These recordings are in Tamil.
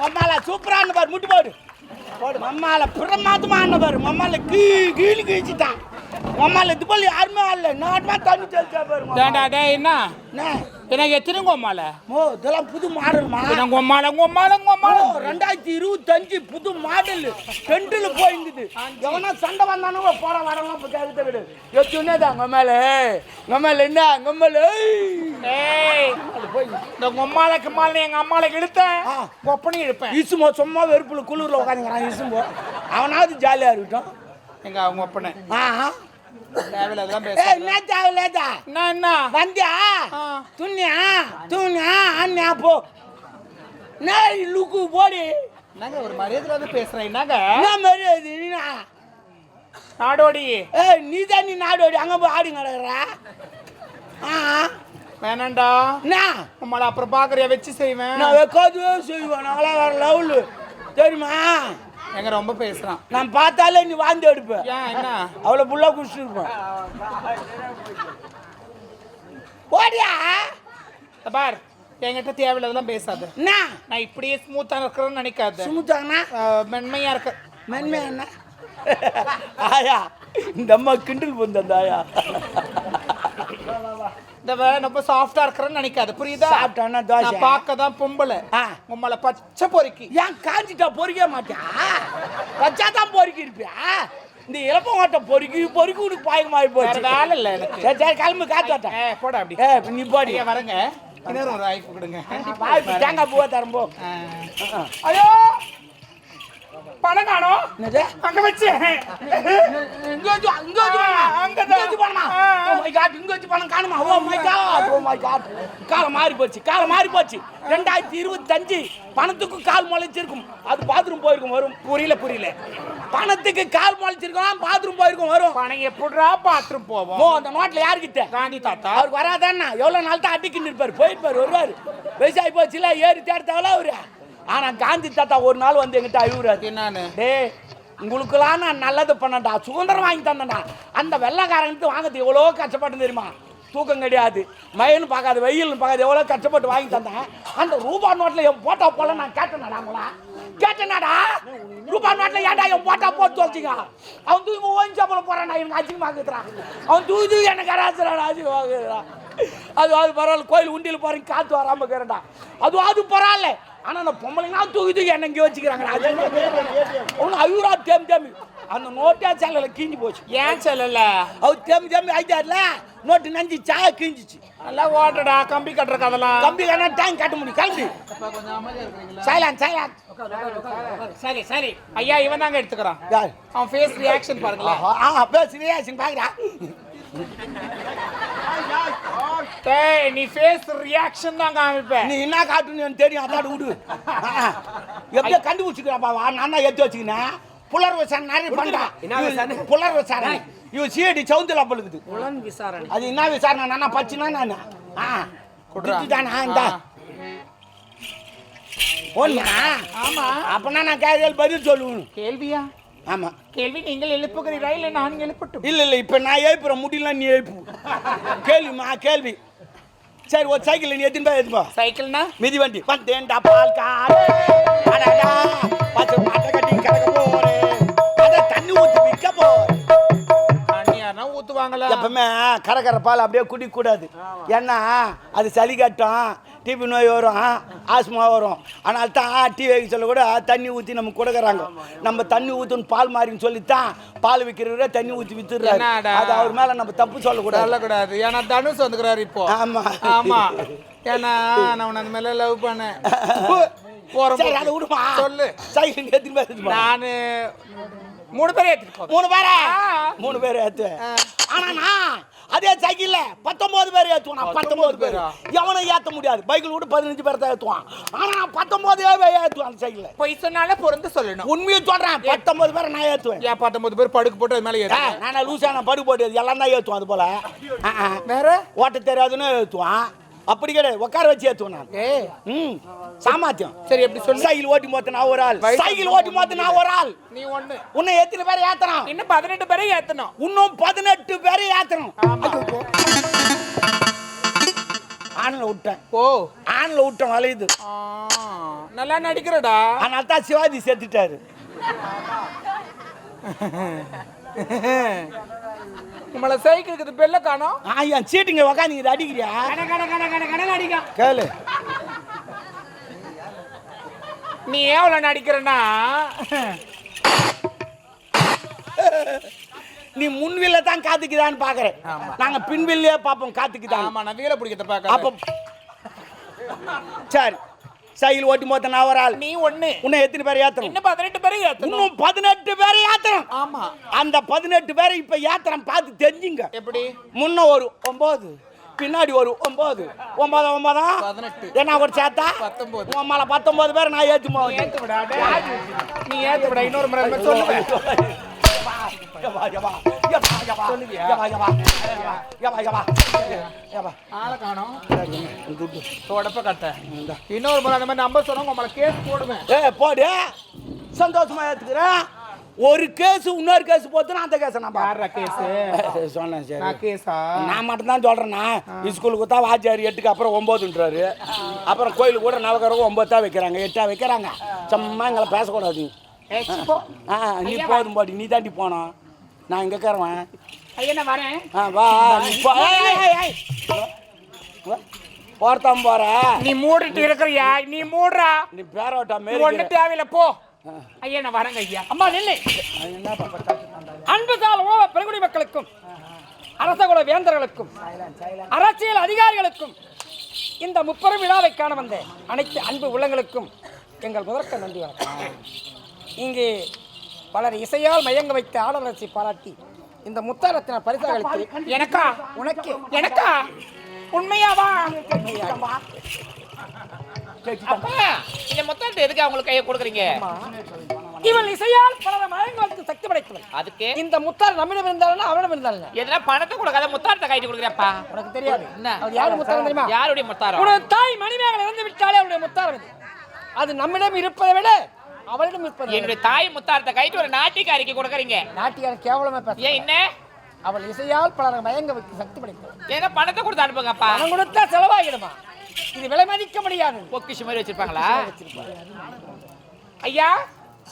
மம்மால சூப்பரான பாரு முட்டி போடு. போடு. மம்மால பிரமாதமான பாரு மம்மால கீ கீழி கீழ்ச்சிட்டான். மம்மால இது போல யாருமே வரல. நாட்டுமா தண்ணி தெளிச்சா பாரு. டேண்டா டேய் என்ன? என்ன? எனக்கு எத்தனை கோமால மோ இதெல்லாம் புது மாடல்மா? கோமால கோமால கோமால ரெண்டாயிரத்தி இருபத்தஞ்சு புது மாடல். ரெண்டுல போயிருக்குது எவனா சண்டை வந்தானோ போற வரலாம் கேட்க விடு. எத்துனே தான் மேல. மேல என்ன? மேல. ஏய் இந்த கோமால கமால எங்க அம்மால இழுத்த ஆ. கொப்பனி இழுப்பேன். இசுமோ சும்மா வெறுப்புல குளிர்ல உட்காந்துக்கிறான் இசுமோ. அவனாவது ஜாலியா இருக்கட்டும். எங்க அவங்க ஒப்பனை ஆ. தேவையில்ல அதெல்லாம் ஏ பேச என்ன தேவையில்லையாதா என்ன என்ன? வந்தியா. துண்ணியா துணியா? அண்ணியா போ. லுக்கு போடி. ஒரு மரியாதை வந்து பேசுறேன் அது நீனா? நாடோடி. ஏய் நீ தான் நீ நாடோடி. அங்கே போய் ஆடி கிடக்குற ஆ. வேணாண்டா. என்ன உம்மள அப்புறம் பாக்குறியா வச்சு செய்வேன். நான் வைக்காதவே செய்வேன். நாங்களாம் வேற லெவலு. தெரியுமா? எங்க ரொம்ப பேசுறான். நான் பார்த்தாலே நீ வாழ்ந்து எடுப்ப. ஏன் என்ன? அவ்வளோ புல்லா குடிச்சிட்டு இருப்பேன் ஓடியா பார். என்கிட்ட தேவையில்லதெல்லாம் பேசாத. என்ன நான் இப்படியே ஸ்மூத்தா இருக்கிறேன்னு நினைக்காத. சுமுத்தாங்கண்ணா ஆ, மென்மையா இருக்க. மென்மை என்ன? ஆயா இந்த அம்மா கிண்டல் பண்ண ஆயா. இந்த ரொம்ப சாஃப்டா இருக்கிறேன்னு நினைக்காத புரியுதா? சாப்பிட்டானா தோசை? பார்க்க தான் பொம்பளை. உம்மள பச்சை பொறுக்கி. ஏன் காஞ்சிட்டா பொறிக்க மாட்டியா? வச்சா தான் பொறுக்கி இருப்பியா இந்த இளப்ப ஓட்ட பொறுக்கி பொறுக்கி உனக்கு பாயமாயி போச்சு. வேலை இல்ல எனக்கு. சரி சரி கிளம்பு காத்து வாட்டா. ஏ போடா அப்படி. ஏ நீ போடி. வரங்க. இன்னொரு ஒரு வாய்ப்பு கொடுங்க. தேங்காய் பூவா தரம்போ. ஐயோ! பணம் காணோம் அங்க வச்சு. இங்க வச்சு இங்க வச்சு. இங்க வச்சு பணமா? Oh my God, இங்க வச்சு பணம் காணுமா? Oh my God, oh my God. காலம் மாறி போச்சு காலம் மாறி போச்சு. ரெண்டாயிரத்தி இருபத்தஞ்சு பணத்துக்கு கால் முளைச்சிருக்கும். அது பாத்ரூம் போயிருக்கும் வரும். புரியல புரியல. பணத்துக்கு கால் முளைச்சிருக்கும் பாத்ரூம் போயிருக்கும் வரும். பணம் எப்படிடா பாத்ரூம் ஓ போவோம் அந்த நோட்ல யாருக்கிட்ட காந்தி தாத்தா. அவருக்கு வராதான்னா எவ்வளவு நாள் தான் அடிக்கின்னு இருப்பாரு. போயிருப்பாரு வருவாரு. வயசாகி போச்சுல ஏறி தேர்த்தாவல அவரு? ஆனா காந்தி தாத்தா ஒரு நாள் வந்து எங்கிட்ட அழுகுறாரு என்னன்னு டேய் உங்களுக்கெல்லாம் நான் நல்லது பண்ணேன்டா சுதந்திரம் வாங்கி தந்தேன்டா. அந்த வெள்ளைக்காரங்களுக்கு வாங்கிறது எவ்வளோ கஷ்டப்பட்டு தெரியுமா? தூக்கம் கிடையாது. மயன்னு பார்க்காது வெயில்னு பார்க்காது எவ்வளோ கஷ்டப்பட்டு வாங்கி தந்தேன். அந்த ரூபா நோட்டில் என் போட்டா போல நான் கேட்டேனடா உங்களா கேட்டேனாடா? ரூபா நோட்டில் ஏன்டா என் போட்டா போட்டு வச்சுங்க அவன் தூக்கி ஓஞ்சி சாப்பிட போறான்டா எனக்கு அசிங்கமாக்குறான் அவன் தூக்கி தூக்கி எனக்கு கராசுறான் அசிங்கமாக்குறான் அது அது பரவாயில்ல கோயில் உண்டியில் போறீங்க காத்து வராம இருக்கிறேன்டா. அது அது பரவாயில்ல. ஆனா அந்த பொம்பளைங்க தூக்கி தூக்கி என்ன இங்கே வச்சுக்கிறாங்கடா அது அவனு ஐயூரா தேம்பி தேம்பி. அந்த நோட்டே சேலையில் கிஞ்சி போச்சு. ஏன் சொல்லல அவர் தேம்பி தேம்பி ஆயிட்டார்ல. நோட்டு நஞ்சு சாய கிஞ்சிச்சு நல்லா ஓட்டடா கம்பி கட்டுற கதெல்லாம் கம்பி கண்ணா டேங்க் கட்ட முடியும். கிளம்பி. சைலான் சைலான் சரி சரி. ஐயா இவன் தாங்க எடுத்துக்கிறான். அவன் ஃபேஸ் ரியாக்ஷன் பாருங்களேன். ஆ பேசு ரியாக்ஷன் பார்க்குறா டேய் நீ ஃபேஸ் ரியாக்ஷன் தான் காமிப்ப. நீ என்ன காட்டுன்னு தெரியும். அதாடு விடு. எப்படியோ கண்டுபிடிச்சிக்கிறாப்பா நான் எடுத்து வச்சுக்கினேன்? புலர் விசாரணை நிறைய பண்ணா புலர் விசாரணை. இவன் சிஐடி சவுந்தல புலன் விசாரணை. அது என்ன விசாரணை? நானா பச்சுனா நான்? ஆ. குடுறா. குடுறானா இந்த. ஒண்ணா? ஆமா. அப்பனா நான் கேரியல் பதில் சொல்லுவேன். கேள்வியா? ஆமா. கேள்வி நீங்கள் எழுப்புகிறீரா இல்லை நான் எழுப்பட்டும்? இல்ல இல்ல இப்ப நான் எழுப்புற முடியல நீ எழுப்பு. கேள்விமா கேள்வி. சரி ஒரு சைக்கிள் நீ எத்தனை போய் எடுத்துப்பா சைக்கிள்னா? மிதி வண்டி. வந்தேன்டா பால் கார் எப்பவுமே கரை கரை பால் அப்படியே குடிக்க கூடாது ஏன்னா அது சளி கட்டும் டிபி நோய் வரும் ஆஸ்மா வரும். அதனால தான் டீ வைக்க சொல்ல கூட தண்ணி ஊற்றி நம்ம கொடுக்குறாங்க. நம்ம தண்ணி ஊற்றுன்னு பால் மாறின்னு சொல்லித்தான் பால் விற்கிறவரே தண்ணி ஊற்றி வித்துடுறாரு? அது அவர் மேலே நம்ம தப்பு சொல்லக்கூடாது. சொல்லக்கூடாது. ஏன்னா தனுஷ் வந்துக்கிறாரு இப்போ. ஆமா. ஆமா. ஏன்னா நான் உன்னை அந்த மேல லவ் பண்ணேன். சொல்லு. நானு மூணு பேர் போறேன் மூணு பேரா. மூணு பேர் ஏத்துவேன். ஆனா அதே சைக்கிள்ல பத்தொன்பது பேர் நான் பத்தொன்பது பேர்? எவனும் ஏத்த முடியாது. பைக்கில் விட்டு பதினஞ்சு பேர் தான் ஏத்துவான். ஆனா பத்தொன்பது பேர் ஏத்துவான் அந்த சைக்கிள்ல. பொய் சொன்னாலே பொருந்து சொல்லணும். உண்மையை சொல்றேன். பத்தொன்பது பேரை நான் ஏத்துவேன். ஏன் பத்தொன்பது பேர் படுக்கு போட்டு அது மேல ஆ, ஏறு நானே லூசான படு போட்டு எல்லாம் தான் ஏத்துவான் அது போல. வேற? ஓட்ட தெரியாதுன்னு ஏத்துவான். அப்படி கிடையாது. உட்கார வச்சு ஏத்துவேன் நான் ஏ. ம். சாமர்த்தியம் சரி எப்படி சொல்லு? சைக்கிள் ஓட்டி மொத்த நான் ஒரு ஆள். சைக்கிள் ஓட்டி மொத்த நான் ஒரு ஆள். நீ ஒண்ணு. உன்னை எத்தனை பேர் ஏத்துறான்? இன்னும் பதினெட்டு பேரை ஏத்தணும். இன்னும் பதினெட்டு பேரை ஏத்தணும். ஆணில் விட்டேன். ஓ ஆணில் விட்டேன் வளையுது நல்லா நடிக்கிறடா. அதனால தான் சிவாஜி செத்துட்டாரு உங்களை சைக்கிளுக்கு பெல்ல காணோம்? ஆ என் சீட்டுங்க உக்காந்து அடிக்கிறியா? கட கட கட கட கட அடிக்கும் கேளு. நீ எவ்வளவு நடிக்கிறனா நீ முன்வில்ல தான் காத்துக்குதான்னு பாக்குறேன். ஆமா. நாங்க பின்வில்லையே பார்ப்போம் காத்துக்குதான் ஆமா நான் வீர பிடிக்கிறத அப்ப பாக்க சரி. சைக்கிள் ஓட்டி மொத்த நான் ஒரு ஆள். நீ ஒண்ணு. இன்னும் எத்தனை பேர் ஏத்தணும்? இன்னும் பதினெட்டு பேரை ஏத்தணும். இன்னும் பதினெட்டு பேரை ஏத்தணும். ஆமா. அந்த பதினெட்டு பேரை இப்ப ஏத்தனம் பார்த்து தெரிஞ்சுங்க. எப்படி? முன்ன ஒரு ஒன்பது பின்னாடி ஒரு ஒன்பது. ஒன்பது ஒன்பதா? பதினெட்டு. என்ன ஒரு சேர்த்தா. உம்மால பத்தொன்பது பேர் நான் ஏற்றி போவேன் ஏத்து விடா டேய். நீ ஏத்து விடா இன்னொரு முறை இந்த மாதிரி சொல்லுவேன் சொல்லுவியா? ஆளை காணோம் தொடப்ப கட்ட இன்னொரு முறை அந்த மாதிரி நம்பர் சொன்னா உங்களை கேஸ் போடுவேன் ஏ போடு சந்தோஷமா ஏத்துக்கிறேன் ஒரு கேஸ் இன்னொரு கேஸ் போத்துனா அந்த கேஸ் நான் யாரா கேஸ் சொன்னேன் சரி நான் கேஸா நான் மட்டும் தான் சொல்றேன்னா ஸ்கூலுக்கு தான் வாத்தியார் எட்டுக்கு அப்புறம் ஒன்பதுன்றாரு அப்புறம் கோயிலுக்கு கூட நவகரம் ஒன்பது தான் வைக்கிறாங்க எட்டா வைக்கிறாங்க சும்மா எங்களை பேசக்கூடாது ஏய், சி, ஆ நீ போதும் போடி நீ தாண்டி போனோம் நான் இங்கே இருக்கிறவன் ஐயா நான் வரேன். ஆ வா நீ போ. ஏய், ஏய், ஏய், ஏய். போறதான் போற. நீ மூடிட்டு இருக்கிறியா? நீ மூடுறா. நீ பேரோட்டா நீ ஒண்ணு தேவையில்ல போ. ஐயா நான் வரேங்க ஐயா. அம்மா நில்லு. அன்புசால் உலக பெருங்குடி மக்களுக்கும் அரசகுல வேந்தர்களுக்கும் அரசியல் அதிகாரிகளுக்கும் இந்த முப்பெரும் விழாவை காண வந்த அனைத்து அன்பு உள்ளங்களுக்கும் எங்கள் முதற்க நன்றி வணக்கம். இங்கு பலர் இசையால் மயங்க வைத்த ஆடலரசி பாராட்டி இந்த முத்தாரத்தின பரிசாக அளித்து எனக்கா? உனக்கு எனக்கா? உண்மையாவா? இந்த மொத்தத்தை எதுக்கு அவங்களுக்கு கையை கொடுக்குறீங்க? இவள் இசையால் பலரை மயங்க வைத்து சக்தி படைத்தவள். அதுக்கு? இந்த முத்தார் நம்மிடம் இருந்தாலும் அவனிடம் இருந்தாலும் எதுனா பணத்தை கொடுக்காத முத்தாரத்தை கைட்டு கொடுக்குறப்பா உனக்கு தெரியாது. என்ன? அது யாரு முத்தாரம் தெரியுமா? யாருடைய முத்தாரம் உனது தாய் மணிமேகலை இறந்து விட்டாலே அவளுடைய முத்தாரம் அது நம்மிடம் இருப்பதை விட அவளிடம் விட என்னுடைய தாய் முத்தாரத்தை கைட்டு ஒரு நாட்டிக்காரிக்கு கொடுக்குறீங்க. நாட்டியார் கேவலமா பேச ஏன் என்ன? அவள் இசையால் பலரை மயங்க வைத்து சக்தி படைத்தவள். ஏன்னா பணத்தை கொடுத்து அனுப்புங்கப்பா. பணம் கொடுத்தா செலவாகிடுமா இது விலை மதிக்க முடியாது. பொக்கிஷ் மாதிரி வச்சிருப்பாங்களா? ஐயா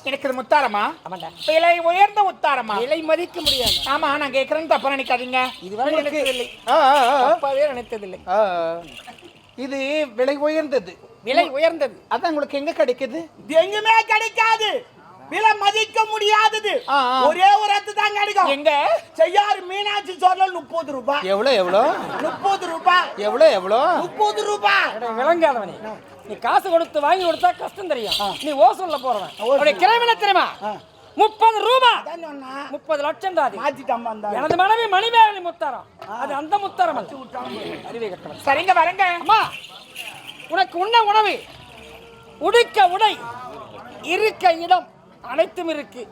எனக்கு இது முத்தாரமா? ஆமாண்டா. விலை உயர்ந்த முத்தாரமா? விலை மதிக்க முடியாது. ஆமா நான் கேட்கறேன்னு தப்பா நினைக்காதீங்க. இதுவரை நினைத்ததில்லை. தப்பாவே நினைத்ததில்லை. இது விலை உயர்ந்தது. விலை உயர்ந்தது. அதான் உங்களுக்கு எங்க கிடைக்குது? இது எங்குமே கிடைக்காது. விலை மதிக்க முடியாதது. ஒரே ஒரு இடத்து தான் கிடைக்கும். எங்க? செய்யாறு மீனாட்சி சோழல் முப்பது ரூபாய். எவ்வளோ எவ்வளோ? முப்பது ரூபாய். எவ்வளோ எவ்வளோ? முப்பது ரூபாய். விளங்காதவனே. நீ காசு கொடுத்து வாங்கி கொடுத்தா கஷ்டம் தெரியும். நீ ஓசூல்ல போறவன். உன்னுடைய கிளம்பின தெரியுமா? முப்பது ரூபாய். முப்பது லட்சம் தான் எனது மனைவி மணிமேகலை முத்தாரம். அது அந்த முத்தாரம் சரிங்க வரங்க. அம்மா. உனக்கு உண்ண உணவு. உடுக்க உடை. இருக்க இடம் அனைத்தும் இருக்கு.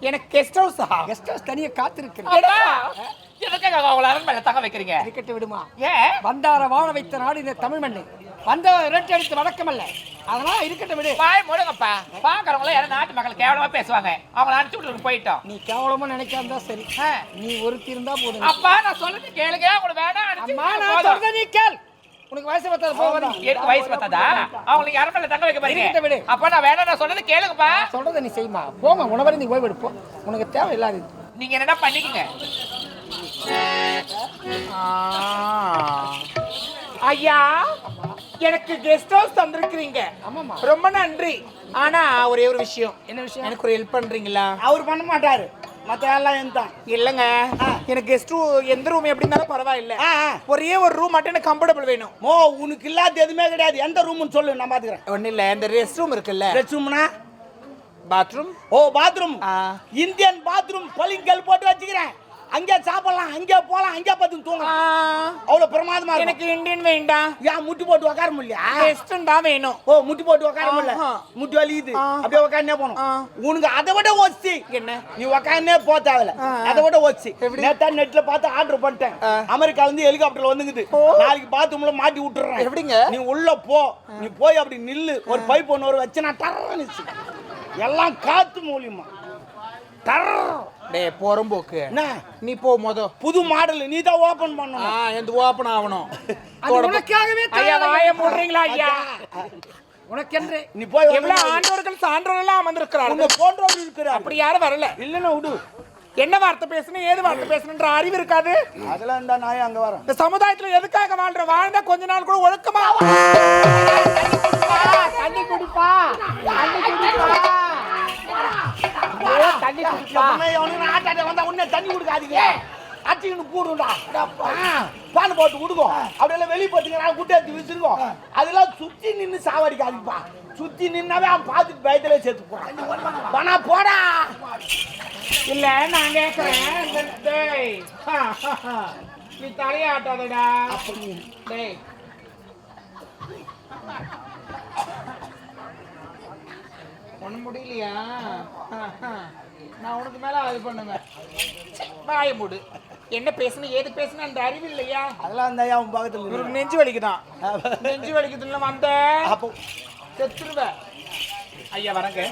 எனக்கு கெஸ்ட் ஹவுஸா கெஸ்ட் ஹவுஸ் தனியா காத்திருக்கு அப்பா, எதுக்காக அவங்கள அரண்மனை தங்க வைக்கிறீங்க? இருக்கட்டு விடுமா. ஏன்? வந்தார வாழ வைத்த நாடு இந்த தமிழ் மண்ணு. வந்த இரட்டை அடித்து வழக்கம் அல்ல. அதனால இருக்கட்டும் விடு. வாய் மூடுங்கப்பா. பாக்குறவங்கள யாரும் நாட்டு மக்கள் கேவலமா பேசுவாங்க. அவங்கள அனுப்பிச்சு விட்டு போயிட்டோம். நீ கேவலமா நினைக்காம சரி. நீ ஒருத்தி இருந்தா போதும். அப்பா நான் சொல்றது கேளுங்க. உங்களுக்கு வேணாம் அம்மா நான். சொல்றத நீ கேள். உனக்கு வயசு பத்தாது போவாது எனக்கு வயசு பத்தாதா? அவங்களுக்கு அரண்மனை தங்க வைக்க. பாருங்க அப்ப நான் வேணாம் நான் சொல்றது கேளுங்கப்பா. சொல்றத நீ செய்யுமா போமா உணவரை நீ ஓய்வு எடுப்போம் உனக்கு தேவை இல்லாது நீங்க என்னடா பண்ணிக்கங்க? ஐயா எனக்கு கெஸ்ட் ஹவுஸ் தந்திருக்கிறீங்க. ஆமாம்மா. ரொம்ப நன்றி. ஆனா ஒரே ஒரு விஷயம். என்ன விஷயம்? எனக்கு ஒரு ஹெல்ப் பண்றீங்களா? அவர் பண்ண மாட்டாரு. மத்த எல்லாம் எந்த இல்லங்க. எனக்கு கெஸ்ட் எந்த ரூம் எப்படி இருந்தாலும் பரவாயில்ல. ஒரே ஒரு ரூம் மட்டும் எனக்கு கம்ஃபர்டபுள் வேணும். மோ உனக்கு இல்லாத எதுவுமே கிடையாது. எந்த ரூம்னு சொல்லு நான் பாத்துக்கிறேன். ஒன்றும் இல்லை இந்த ரெஸ்ட் ரூம் இருக்குல்ல. ரெஸ்ட் ரூம்னா பாத்ரூம் ஓ பாத்ரூம் ஆ. இந்தியன் பாத்ரூம் பளிங்கல் போட்டு வச்சுக்கிறேன். அங்கே சாப்பிடலாம் அங்கே போலாம் அங்கே பார்த்து தூங்கலாம். அவ்வளவு பிரமாதமா எனக்கு இந்தியன் வேண்டாம். ஏன் முட்டி போட்டு உட்கார முடியல ரெஸ்டும் தான் வேணும். ஓ முட்டி போட்டு உட்கார முடியல. முட்டி வலிக்குது. அப்படியே உட்காந்தே போகணும். உனக்கு அதை விட ஓசி என்ன? நீ உட்காந்தே போ தேவையில்ல. அதை விட எப்படி? நேத்தா நெட்ல பார்த்து ஆர்டர் பண்ணிட்டேன். அமெரிக்கால இருந்து ஹெலிகாப்டர்ல வந்துங்குது நாளைக்கு பாத்ரூம்ல மாட்டி விட்டுறேன். எப்படிங்க? நீ உள்ள போ. நீ போய் அப்படி நில்லு. ஒரு பைப் ஒன்று ஒரு வச்சு நான் டர்ன்னு எல்லாம் காத்து மூலியமா. டர் டேய் போறம்போக்கு. என்ன? நீ போ மொத. புது மாடல் நீ தான் ஓபன் ஆ பண்ணணும் எந்த ஓப்பன் ஆகணும். உனக்காகவே ஐயா வாய மூடுறீங்களா ஐயா? உனக்கென்று. நீ போய் எவ்வளவு ஆண்டவர்கள் சான்றோர்கள் அமர்ந்திருக்கிறார்கள். உன்னை போன்றவர் இருக்கிறார் அப்படி யாரும் வரல. இல்லைன்னா விடு. என்ன வார்த்தை பேசணும் ஏது வார்த்தை பேசணுன்ற அறிவு இருக்காது. அதெல்லாம் இருந்தா நான் அங்க வரேன்? இந்த சமுதாயத்துல எதுக்காக வாழ்ற? வாழ்ந்தா கொஞ்ச நாள் கூட ஒழுக்கமா தண்ணி குடிப்பா. தண்ணி குடிப்பா. தண்ணி குடிப்பா ஆட்டாட்ட வந்தா உடனே தண்ணி கொடுக்காதீங்க அட்டின்னு கூடுண்டா பால் போட்டு கொடுக்கும் அப்படியெல்லாம் வெளியே போட்டுங்க குட்டை எடுத்து விசிருக்கோம் அதெல்லாம் சுற்றி நின்று சாவடிக்காதீங்கப்பா சுற்றி நின்னாவே அவன் பார்த்துட்டு பயத்திலே சேர்த்து போறான் பணா போடா இல்லை நான் கேட்குறேன் டேய் ஹா, ஹா, ஹா. நீ தலையாட்டாதடா டேய் ஒண்ணு முடியலையா. நான் உனக்கு மேல அது பண்ணுவேன் வாய மூடு. என்ன பேசணும் ஏது பேசணும் அந்த அறிவு இல்லையா? அதெல்லாம் இருந்தா அவன் பக்கத்துல இருக்கு. இவருக்கு நெஞ்சு வலிக்குதான். நெஞ்சு வலிக்குதுன்னு வந்த அப்போ. செத்துருவ. ஐயா வரங்க.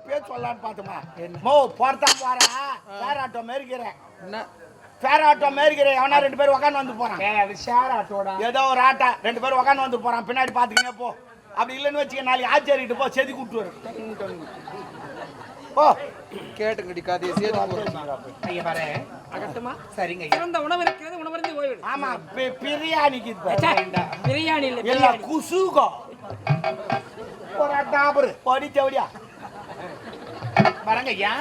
அப்பயே சொல்லலான்னு பார்த்தோமா மோ போறதா போற. ஃபேர் ஆட்டோ மேரிக்கிறேன் என்ன? ஃபேர் ஆட்டோ மேரிக்கிறேன் எவனா ரெண்டு பேரும் உக்காந்து வந்து போறான். ஷேர் ஆட்டோடா ஏதோ ஒரு ஆட்டா. ரெண்டு பேரும் உக்காந்து வந்து போறான். பின்னாடி பாத்துக்கினே போ. அப்படி இல்லைன்னு வச்சுக்க நாளைக்கு ஆச்சரிக்கிட்டு போ செதி கூட்டு வரும் போ. கேட்டுங்கடி கதையை சேர்த்து ஐயா வரேன் அகட்டுமா? சரிங்க ஐயா. சிறந்த உணவு இருக்கிறது உணவருந்து ஓய்விடு. ஆமா பிரியாணிக்கு பாரு. பிரியாணி இல்ல பிரியாணி. குசுகோ. ஒரு டாபர் படி தேவடியா வரங்க ஐயா.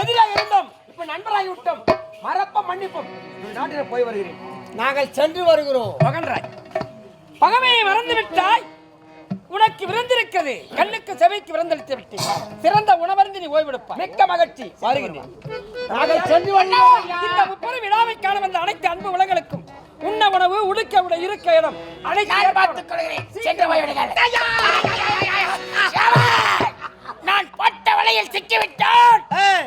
எதிராக இருந்தோம். இப்ப நண்பராகி விட்டோம். மறப்ப மன்னிப்போம். நாட்டில போய் வருகிறேன். நாங்கள் சென்று வருகிறோம். மகன்ராய் பகமையை மறந்து விட்டாய் உனக்கு விருந்திருக்கிறது. கண்ணுக்கு செவைக்கு விருந்தளித்து விட்டேன். சிறந்த உணவருந்து நீ ஓய்வெடுப்பாய். மிக்க மகிழ்ச்சி. வருகிறேன். நாங்கள் சென்று இந்த முப்பெரும் விழாவை காண வந்த அனைத்து அன்பு உலகளுக்கும் உண்ண உணவு உடுக்க உட இருக்க இடம் அனைத்து பார்த்துக் கொள்கிறேன். சென்று போய்விடுங்கள் நான் பட்ட வலையில் சிக்கிவிட்டேன்.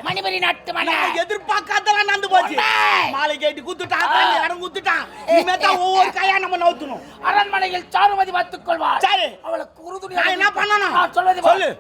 மணிபரி நாட்டு மன்னர். நான் எதிர்பார்க்காதெல்லாம் நடந்து போச்சு உண்மை. மாலை கேட்டு குத்துட்டான் இடம் குத்துட்டான். இனிமே தான் ஒவ்வொரு கையா நம்ம நவுத்தணும். அரண்மனையில் சாருமதி பார்த்துக் கொள்வார் சரி. அவளுக்கு உறுதுணை நான் என்ன பண்ணணும்? நான் சொல்வது. சொல்லு.